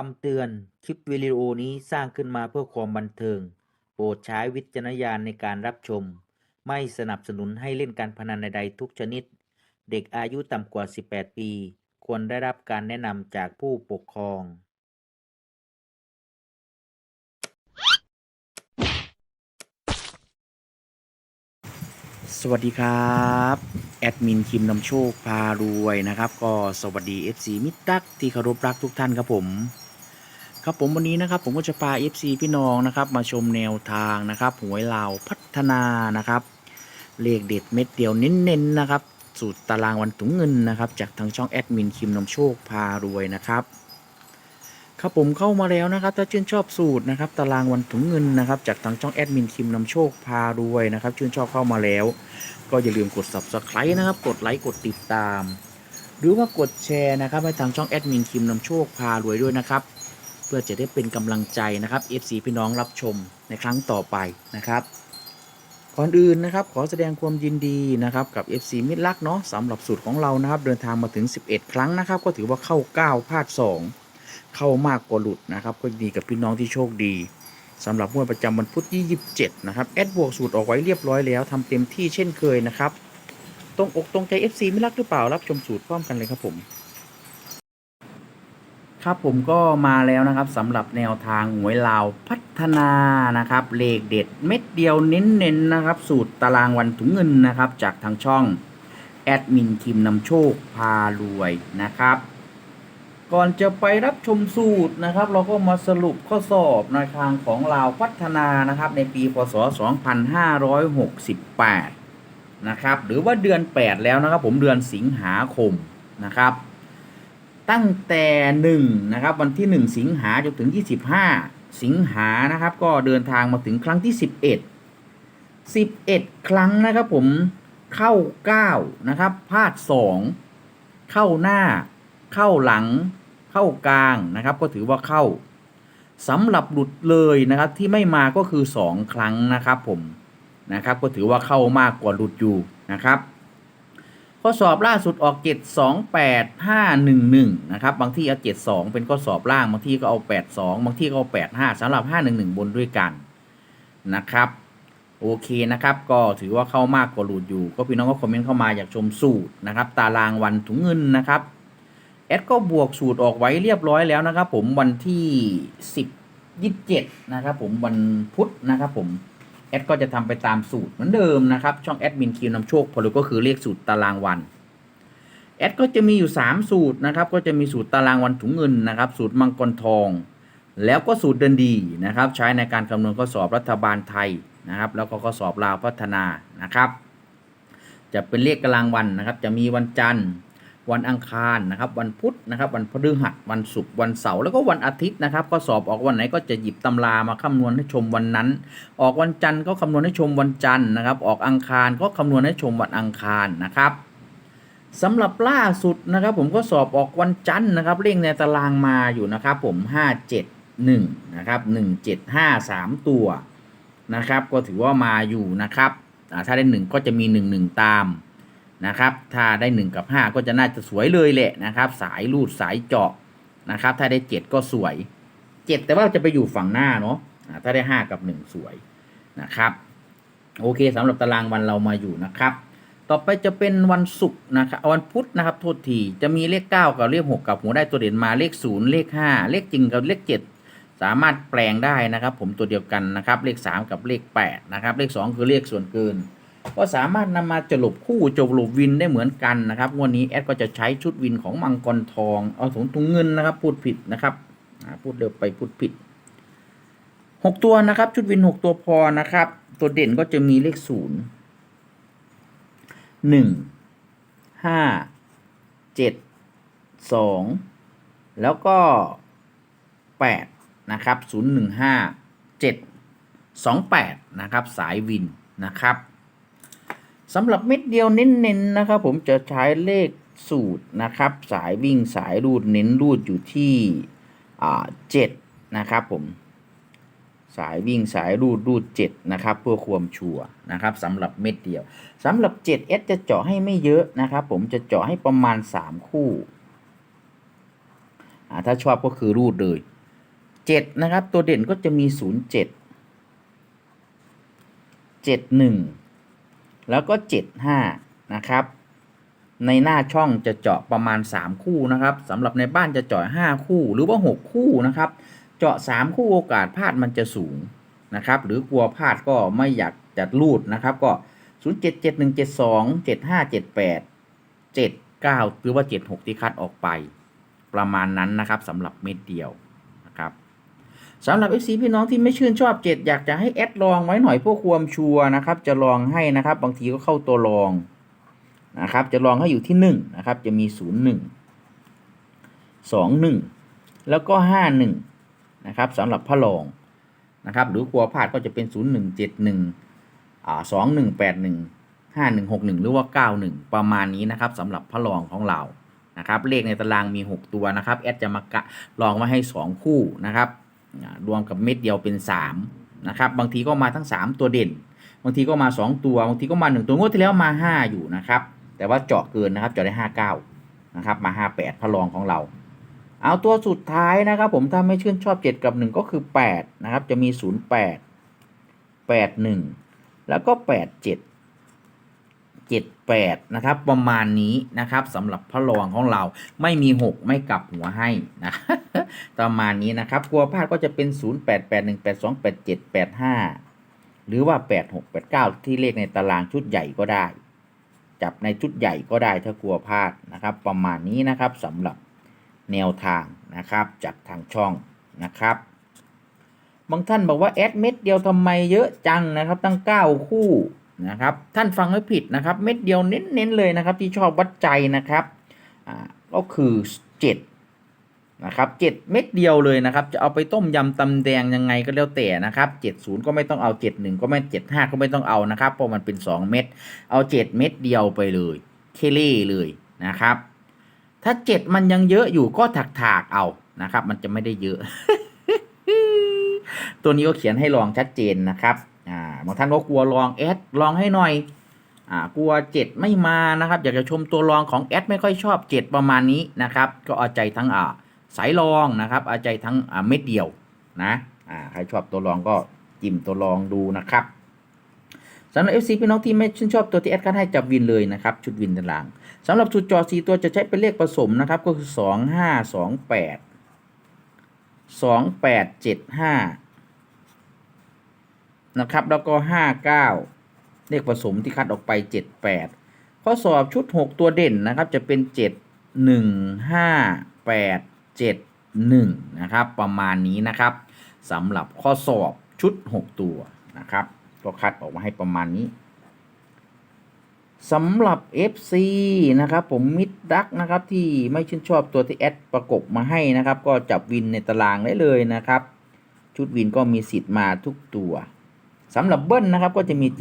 คำเตือน คลิปวิดีโอนี้สร้างขึ้นมาเพื่อความบันเทิง โปรดใช้วิจารณญาณในการรับชม ไม่สนับสนุนให้เล่นการพนันใดๆทุกชนิด เด็กอายุต่ำกว่า 18 ปี ควรได้รับการแนะนำจากผู้ปกครอง สวัสดีครับ แอดมินคิมนำโชคพารวยนะครับ ก็สวัสดี FC มิตรรักที่เคารพรักทุกท่านครับผม ครับผมวันนี้นะครับผมก็จะพา FC พี่น้องนะครับ มาชมแนวทางนะครับหวยลาวพัฒนานะครับ เลขเด็ดเม็ดเดียวเน้นๆนะครับ สูตรตารางวันถุงเงินนะครับ จากทางช่องแอดมินคิมนำโชคพารวยนะครับครับผมเข้ามาแล้วนะครับ ถ้าชื่นชอบสูตรนะครับ ตารางวันถุงเงินนะครับ จากทางช่องแอดมินคิมนำโชคพารวยนะครับ ชื่นชอบเข้ามาแล้ว ก็อย่าลืมกด subscribe นะครับ กดไลค์กดติดตาม หรือว่ากดแชร์นะครับให้ทางช่องแอดมินคิมนำโชคพารวยด้วยนะครับ เพื่อจะได้เป็นกำลังใจนะครับ FC พี่น้องรับชมในครั้งต่อไปนะครับก่อนอื่นนะครับขอแสดงความยินดีนะครับกับ FC มิตรลักเนาะสำหรับสูตรของเรานะครับ เดินทางมาถึง 11 ครั้งนะครับ ก็ถือว่าเข้า 9พลาด 2 เข้ามากกว่าหลุดนะครับ ก็ดีกับพี่น้องที่โชคดีสำหรับงวดประจำวันพุธที่27 นะครับแอดบวกสูตรออกไว้เรียบร้อยแล้วทำเต็มที่เช่นเคยนะครับตรงอกตรงใจ FC ไม่รักหรือเปล่ารับชมสูตรพร้อมกันเลยครับผม ครับผมก็มาแล้วนะครับสำหรับแนวทางหวยลาวพัฒนานะครับเลขเด็ดเม็ดเดียวเน้นๆนะครับ สูตรตารางวันถุงเงินนะครับ จากทางช่องแอดมินคิมนำโชคพารวยนะครับ ก่อนจะไปรับชมสูตรนะครับ เราก็มาสรุปข้อสอบในทางของลาวพัฒนานะครับ ในปีพศ 2568 นะครับ หรือว่าเดือน 8 แล้วนะครับ ผมเดือนสิงหาคมนะครับ ตั้งแต่1นะครับวันที่ 1 สิงหาจนถึง 25 สิงหานะครับ ก็เดินทางมาถึงครั้งที่ 11 11 ครั้งนะครับผมเข้า 9 นะครับพลาด 2 เข้าหน้า เข้าหลัง เข้ากลางนะครับ ก็ถือว่าเข้าสำหรับหลุดเลยนะครับที่ไม่มาก็คือ 2 ครั้งนะครับผมนะครับ ก็ถือว่าเข้ามากกว่าหลุดอยู่นะครับ ข้อสอบล่าสุดออก 7 2 8 5 1 1 นะครับ บางที่เอา 7 2 เป็นข้อสอบล่าง บางที่ก็เอา 8 2 บางที่ก็เอา 8 5สำหรับ 5 1 1 บนด้วยกันนะครับ โอเคนะครับ ก็ถือว่าเข้ามากกว่าหลุดอยู่ ก็พี่น้องก็คอมเมนต์เข้ามาอยากชมสูตรนะครับ ตารางวันถุงเงินนะครับ แอดก็บวกสูตรออกไว้เรียบร้อยแล้วนะครับ ผมวันที่ 10 27 นะครับ ผมวันพุธนะครับผม แอดก็จะทำไปตามสูตรเหมือนเดิมนะครับ ช่องแอดมินคิวนำโชคพอลก็คือเลขสูตรตารางวันแอดก็จะมีอยู่ 3 สูตรนะครับ ก็จะมีสูตรตารางวันถุงเงินนะครับ สูตรมังกรทอง แล้วก็สูตรเดินดีนะครับ ใช้ในการคำนวณข้อสอบรัฐบาลไทยนะครับ แล้วก็ข้อสอบลาวพัฒนานะครับ จะเป็นเลขกลางวันนะครับ จะมีวันจันทร์ วันอังคารนะครับ วันพุธนะครับ วันพฤหัสวันศุกร์วันเสาร์แล้วก็วันอาทิตย์นะครับ ก็สอบออกวันไหนก็จะหยิบตำรามาคำนวณให้ชมวันนั้น ออกวันจันทร์ก็คำนวณให้ชมวันจันทร์นะครับ ออกอังคารก็คำนวณให้ชมวันอังคารนะครับสำหรับล่าสุดนะครับ ผมก็สอบออกวันจันทร์นะครับเลขในตารางมาอยู่นะครับ ผม 571นะครับ1753 ตัวนะครับ ก็ถือว่ามาอยู่นะครับถ้าได้หนึ่งก็จะมี 11 ตาม นะครับ ถ้าได้ 1 กับ 5 ก็จะน่าจะสวยเลยแหละนะครับ สายรูดสายเจาะนะครับ ถ้าได้ 7 ก็สวย 7 แต่ว่าจะไปอยู่ฝั่งหน้าเนาะถ้าได้ 5 กับ 1 สวยนะครับ โอเคสำหรับตารางวันเรามาอยู่นะครับ ต่อไปจะเป็นวันศุกร์นะครับวันพุธนะครับโทษทีจะมีเลข 9 กับเลข 6 กับหัวได้ตัวเด่นมาเลข 0 เลข 5 เลขจริงกับเลข 7 สามารถแปลงได้นะครับ ผมตัวเดียวกันนะครับ เลข 3 กับเลข8นะครับเลข 2 คือเลขส่วนเกิน ก็สามารถนำมาจลบคู่จลบวินได้เหมือนกันนะครับวันนี้แอดก็จะใช้ชุดวินของมังกรทองเอาถุงถุงเงินนะครับ พูดผิดนะครับพูดเร็วไปพูดผิดหกตัวนะครับ ชุดวินหกตัวพอนะครับ ตัวเด่นก็จะมีเลขศูนย์หนึ่งห้าเจ็ดสองแล้วก็แปดนะครับศูนย์หนึ่งห้าเจ็ดสองแปดนะครับ สายวินนะครับ สำหรับเม็ดเดียวเน้นๆนะครับ ผมจะใช้เลขสูตรนะครับ สายวิ่งสายรูดเน้นรูดอยู่ที่เจ็ดนะครับผมสายวิ่งสายรูดรูดเจ็ดนะครับเพื่อความชัวนะครับสำหรับเม็ดเดียวสำหรับ 7S จะเจาะให้ไม่เยอะนะครับ ผมจะเจาะให้ประมาณ 3 คู่ถ้าชอบก็คือรูดเลยเจ็ดนะครับ ตัวเด่นก็จะมีศูนย์เจ็ดเจ็ดหนึ่ง แล้วก็เจ็ดห้านะครับ ในหน้าช่องจะเจาะประมาณ 3 คู่นะครับสำหรับในบ้านจะเจาะ 5 คู่หรือว่า 6 คู่นะครับ เจาะ 3 คู่โอกาสพลาดมันจะสูงนะครับ หรือกลัวพลาดก็ไม่อยากจะรูดนะครับ ก็ 0 7 7 1 7 2 7 5 7 8 7 9 หรือว่า 7 6 ที่คัดออกไป ประมาณนั้นนะครับสำหรับเม็ดเดียว สำหรับ FC พี่น้องที่ไม่ชื่นชอบ7อยากจะให้แอดลองไว้หน่อยเพื่อความชัวร์นะครับ จะลองให้นะครับ บางทีก็เข้าตัวลองนะครับ จะลองให้อยู่ที่1นะครับ จะมี 0 1 2 1 แล้วก็ 5 1 นะครับสำหรับพระรองนะครับ หรือกลัวพลาดก็จะเป็น 0 1 7 1อ่า2 1 8 1 5 1 6 1 หรือว่า 9 1 ประมาณนี้นะครับสำหรับพระรองของเรานะครับ เลขในตารางมี 6 ตัวนะครับแอดจะมากะลองมาให้ 2 คู่นะครับ รวมกับเม็ดเดียวเป็น 3 นะครับ บางทีก็มาทั้ง 3 ตัวเด่น บางทีก็มา 2 ตัว บางทีก็มา 1 ตัวงวดที่แล้วมา 5 อยู่นะครับ แต่ว่าเจาะเกินนะครับ เจาะได้ 59 นะครับ มา 58 พระรองของเรา เอาตัวสุดท้ายนะครับ ผมถ้าไม่ชื่นชอบ 7 กับ 1 ก็คือ 8 นะครับ จะมี 08 81 แล้วก็ 87 78 นะครับ ประมาณนี้นะครับสำหรับพระรองของเราไม่มี 6 ไม่กลับหัวให้นะประมาณนี้นะครับกลัวพลาดก็จะเป็น 0881 82 87 85 หรือว่า 86 89 ที่เลขในตารางชุดใหญ่ก็ได้ จับในชุดใหญ่ก็ได้ถ้ากลัวพลาดนะครับ ประมาณนี้นะครับสำหรับแนวทางนะครับจากทางช่องนะครับบางท่านบอกว่าแอดเม็ดเดียวทำไมเยอะจังนะครับ ตั้ง 9 คู่ นะครับ ท่านฟังไม่ผิดนะครับ เม็ดเดียวเน้นๆเลยนะครับ ที่ชอบวัดใจนะครับก็คือ 7 นะครับเจ็ดเม็ดเดียวเลยนะครับ จะเอาไปต้มยำตำแดงยังไงก็แล้วแต่นะครับเจ็ดศูนย์ก็ไม่ต้องเอาเจ็ดหนึ่งก็ไม่เจ็ดห้าก็ไม่ต้องเอานะครับ เพราะมันเป็นสองเม็ดเอาเจ็ดเม็ดเดียวไปเลยเคเล่เลยนะครับ ถ้าเจ็ดมันยังเยอะอยู่ก็ถักถากเอานะครับ มันจะไม่ได้เยอะ ตัวนี้ก็เขียนให้ลองชัดเจนนะครับ อ่าบางท่านก็กลัวลองแอดลองให้หน่อยอ่ากลัวเจ็ดไม่มานะครับ อยากจะชมตัวลองของแอดไม่ค่อยชอบเจ็ดประมาณนี้นะครับ ก็เอาใจทั้งอ่าสายลองนะครับ เอาใจทั้งอ่าเม็ดเดียวนะอ่าใครชอบตัวลองก็จิ้มตัวลองดูนะครับสำหรับเอฟซีพี่น้องที่ไม่ชื่นชอบตัวที่แอดคัดให้จับวินเลยนะครับ ชุดวินตารางสำหรับชุดจอสีตัวจะใช้เป็นเลขผสมนะครับ ก็คือสองห้าสองแปดสองแปดเจ็ดห้า นะครับ แล้วก็ห้าเก้าเลขผสมที่คัดออกไป 78 ข้อสอบชุด 6 ตัวเด่นนะครับ จะเป็น 7 1 5 8 7 1 นะครับ ประมาณนี้นะครับสำหรับข้อสอบชุด 6 ตัวนะครับ ก็คัดออกมาให้ประมาณนี้สำหรับ FC นะครับ ผมมิดดักนะครับที่ไม่ชื่นชอบตัวที่แอดประกบมาให้นะครับ ก็จับวินในตารางได้เลยนะครับ ชุดวินก็มีสิทธิ์มาทุกตัว สำหรับเบิ้ลนะครับก็จะมี77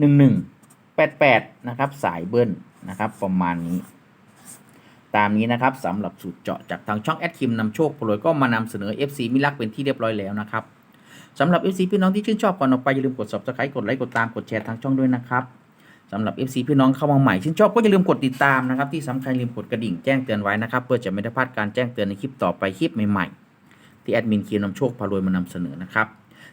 11 88นะครับสายเบิ้ลนะครับประมาณนี้ ตามนี้นะครับสำหรับสูตรเจาะจากทางช่องแอดคิมนำโชคโปรยก็มานำเสนอ FC มิลักเป็นที่เรียบร้อยแล้วนะครับสำหรับ FC พี่น้องที่ชื่นชอบก่อนออกไปอย่าลืมกด subscribe กดไลค์กดตามกดแชร์ทางช่องด้วยนะครับสำหรับ FC พี่น้องเข้ามาใหม่ชื่นชอบก็อย่าลืมกดติดตามนะครับที่สำคัญอย่าลืมกดกระดิ่งแจ้งเตือนไว้นะครับเพื่อจะไม่ได้พลาดการแจ้งเตือนในคลิปต่อไปคลิปใหม่ๆที่แอดมินคิมนำโชคพารวยมานำเสนอนะครับ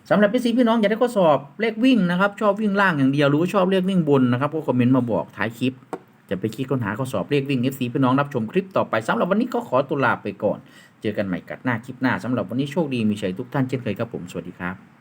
สำหรับพี่สีพี่น้องอยากได้ข้อสอบเลขวิ่งนะครับชอบวิ่งล่างอย่างเดียวหรือชอบเลขวิ่งบนนะครับก็คอมเมนต์มาบอกท้ายคลิป จะไปคิดค้นหาข้อสอบเลขวิ่ง FC พี่น้องรับชมคลิปต่อไปสำหรับวันนี้ก็ขอตัวลาไปก่อน เจอกันใหม่กัดหน้าคลิปหน้าสำหรับวันนี้โชคดีมีชัยทุกท่านเช่นเคยครับผมสวัสดีครับ